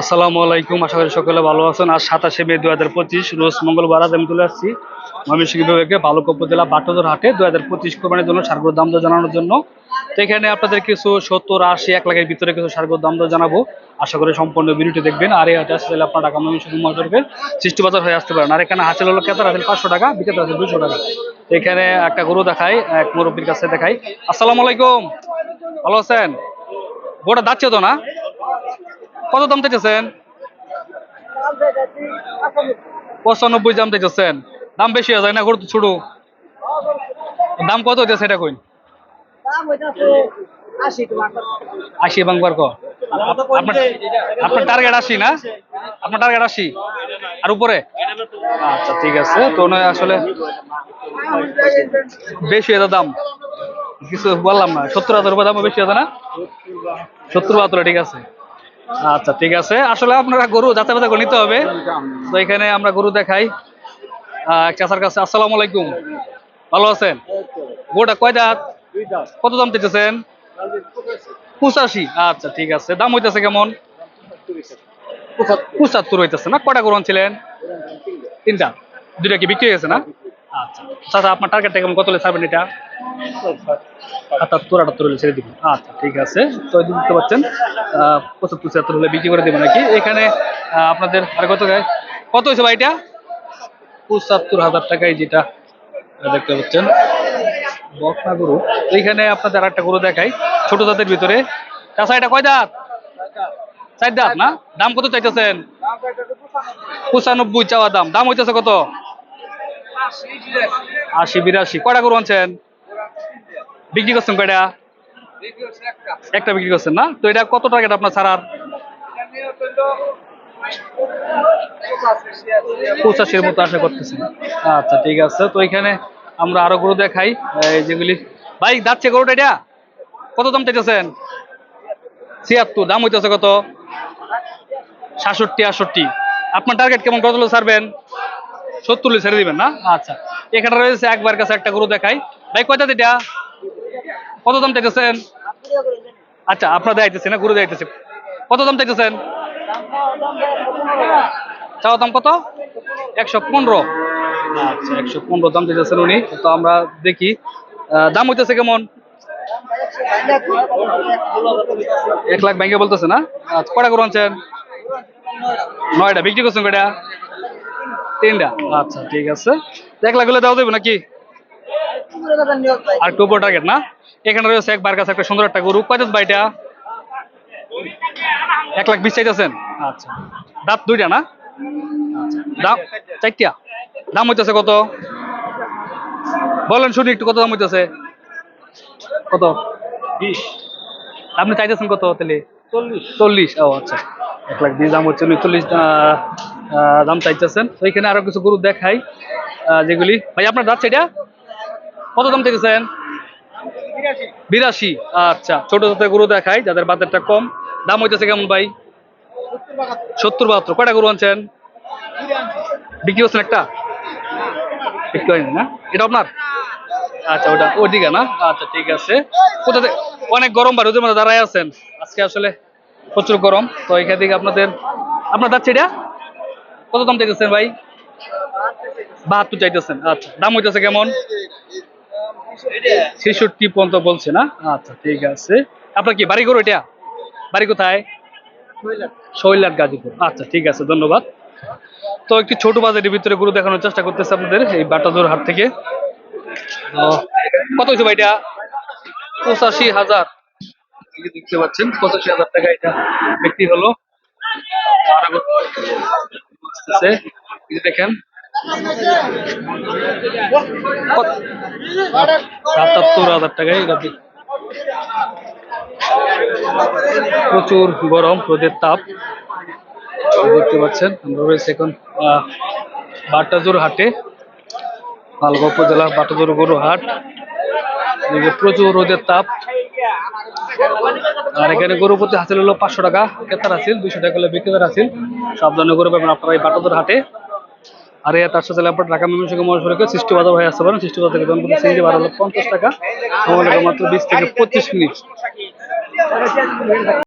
আসসালামু আলাইকুম, আশা করি সকলে ভালো আছেন। আজ সাতাশে মে দু হাজার পঁচিশ, রোজ মঙ্গলবার আজ আমি তুলে আসছি ময়মনসিংহ বিভাগে বালুকা উপজেলা বাটদর হাটে। দু হাজার পঁচিশ কোরবানির জন্য সারগুলোর দাম জানানোর জন্য। তো এখানে আপনাদের কিছু সত্তর, আশি, এক লাখের ভিতরে কিছু সারগুলোর দাম জানাব। আশা করি সম্পূর্ণ ভিডিওটি দেখবেন। আর এই হাটে আসতে চাইলে আপনার ঢাকা ময়মনসিংহ মহাসড়কের সৃষ্টি বাজার হয়ে আসতে পারেন। আর এখানে হাসিল হলো কেতার আছে পাঁচশো টাকা বিকেতার আছে দুশো টাকা। এখানে একটা গরু দেখাই, এক মুরব্বীর কাছে দেখাই। আসসালামু আলাইকুম। ভালো আছেন? গোটা যাচ্ছে তো না? কত দাম চাইতেছেন? পঁচানব্বই দাম চাইতেছেন। দাম বেশি হয়ে যায় না গরু ছোট। দাম কত হইতেছে এটা কইন? আশি বাংবার ক আপনার আপনার টার্গেট আশি না? আপনার টার্গেট আশি? আর উপরে? আচ্ছা ঠিক আছে। তো নয় আসলে বেশি এটা দাম। কিছু বললাম না সত্তর হাজার রুপায় দাম বেশি আছে না? সত্তর বাহাত্তর ঠিক আছে। আচ্ছা ঠিক আছে। আসলে আপনারা গরু, যাতে বাতা নিতে হবে। তো এখানে আমরা গরু দেখাই। চাচার কাছে, আসসালামু আলাইকুম। ভালো আছেন? গোটা কয় দাঁত? কত দাম দিতেছেন পঁচাশি। আচ্ছা ঠিক আছে। দাম হইতেছে কেমন? পঁচাত্তর হইতেছে না? কটা গরু ছিলেন তিনটা। দুইটা কি বিক্রি হয়েছে না? আচ্ছা। চাচা, আপনার টার্গেটটা কেমন? কত হলে এটা? আটাত্তর আটাত্তর হলে ছেড়ে দিবেন আচ্ছা ঠিক আছে। তো যে দেখতে পাচ্ছেন পঁচাত্তর, ছিয়াত্তর হলে বিক্রি করে দেবেন নাকি? এখানে আপনাদের আর কত কত হয়েছে ভাই এটা? পঁচাত্তর হাজার টাকায় যেটা দেখতে পাচ্ছেন। বকনা গরু। এইখানে আপনাদের আর একটা গরু দেখাই, ছোট জাতের ভিতরে। চাষা এটা কয় দাঁত চার দাঁত না? দাম কত চাইতেছেন? পঁচানব্বই চাওয়া দাম। দাম হইতেছে কত? আশি, বিরাশি। কটা গরু আনছেন? বিক্রি করছেন কয়টা? একটা। বিক্রি করছেন না? তো এটা কত টার্গেট আপনার ছাড়ার? পঁচাশির মতো আশা করতেছেন আচ্ছা ঠিক আছে। তো এখানে আমরা আরও গরু দেখাই। এই যেগুলি ভাই যাচ্ছে গরুটা এটা? কত দাম চাইতেছেন? ছিয়াত্তর। দাম হইতেছে কত? সাতষট্টি আটষট্টি। আপনার টার্গেট কেমন? কত ছাড়বেন? সত্তর ছেড়ে দিবেন না? আচ্ছা। এখানে রয়েছে একবার কাছে একটা গরু দেখাই। ভাই কয়টা এটা? কত দাম চাইতেছেন? আচ্ছা আপনার দেখাইতেছে না গরু দেখাইতেছে কত দাম চাইতেছেন? চাওয়া দাম কত? একশো পনেরো। আচ্ছা একশো পনেরো দাম চাইতেছেন উনি। তো আমরা দেখি দাম হইতেছে কেমন? এক লাখ ব্যাংকে বলতেছে না? আচ্ছা কটা গরু আনছেন? নয়টা। বিক্রি করছেন কয়টা? তিনটা। আচ্ছা ঠিক আছে। এক লাখ হলে দেওয়া দেবে নাকি? আর টুপো টার্গেট না? এখানে রয়েছে একবার কাছে একটা সুন্দর একটা গরু। কয় দাঁত বাইটা এক লাখ বিশ চাইতেছেন? আচ্ছা। দাঁত দুইটা না? আচ্ছা। দাম চারটা। দাম হইতেছে কত? বলেন শুনি একটু কত দাম হইতেছে? কত? বিশ। আপনি চাইতেছেন কত তাহলে? চল্লিশ। চল্লিশ। ও আচ্ছা। এক লাখ বিশ দাম হচ্ছে চল্লিশ দাম চাইতেছেন। তো এখানে আরও কিছু গরু দেখাই যেগুলি। ভাই আপনার যাচ্ছে এটা কত দাম চাইতেছেন? বিরাশি। আচ্ছা ছোট ছোট গরু দেখাই যাদের বাজারটা কম। দাম হইতেছে কেমন ভাই? সত্তর বাহাত্তর। কয়টা গরু আনছেন? বিক্রি করছেন একটা? বিক্রি হয়নি না? এটা আপনার? আচ্ছা ওটা ওদিকে না? আচ্ছা ঠিক আছে। কোথা থেকে? অনেক গরম বা রোদের মধ্যে দাঁড়ায় আছেন। আজকে আসলে প্রচুর গরম। তো এখান থেকে আপনাদের আপনার যাচ্ছে এটা? কত দাম চাইতেছেন ভাই? বাহাত্তর চাইতেছেন। আচ্ছা দাম হইতেছে কেমন? ছেষট্টি পর্যন্ত বলছে না? আচ্ছা ঠিক আছে। আপনার কি বাড়ি করো এটা বাড়ি কোথায়? শৈলাট গাজীপুর। আচ্ছা ঠিক আছে, ধন্যবাদ। তো একটি ছোট বাজারের ভিতরে গরু দেখানোর চেষ্টা করতেছে আপনাদের, এই বাটাজোর হাট থেকে। কত হয়েছে ভাই এটা পঁচাশি হাজার। দেখতে পাচ্ছেন, পঁচাশি হাজার টাকা এটা বিক্রি হলো। দেখেন সাতাত্তর হাজার টাকায় প্রচুর গরম, রোদের তাপ। দেখতে পাচ্ছেন, আমরা রয়েছে এখন বাটাজোর হাটে। মালগা উপজেলা বাটাজোর গরু হাট। প্রচুর রোদের তাপ। আর এখানে গরু প্রতি হাসিল হলো পাঁচশো টাকা। ক্রেতার হাসিল, দুইশো টাকা হলে বিক্রেতার হাসিল। সব ধরনের গরু পাবেন আপনারা এই বাটাজোর হাটে। আর এই তার সাথে আপনার ঢাকা ময়মনসিংহ মহাসড়কে সৃষ্টি বাজার হয়ে আসতে পারেন সৃষ্টি বাজার থেকে জনপ্রতি সিএনজি ভাড়া হলো পঞ্চাশ টাকা। আমার মাত্র বিশ থেকে পঁচিশ মিনিট।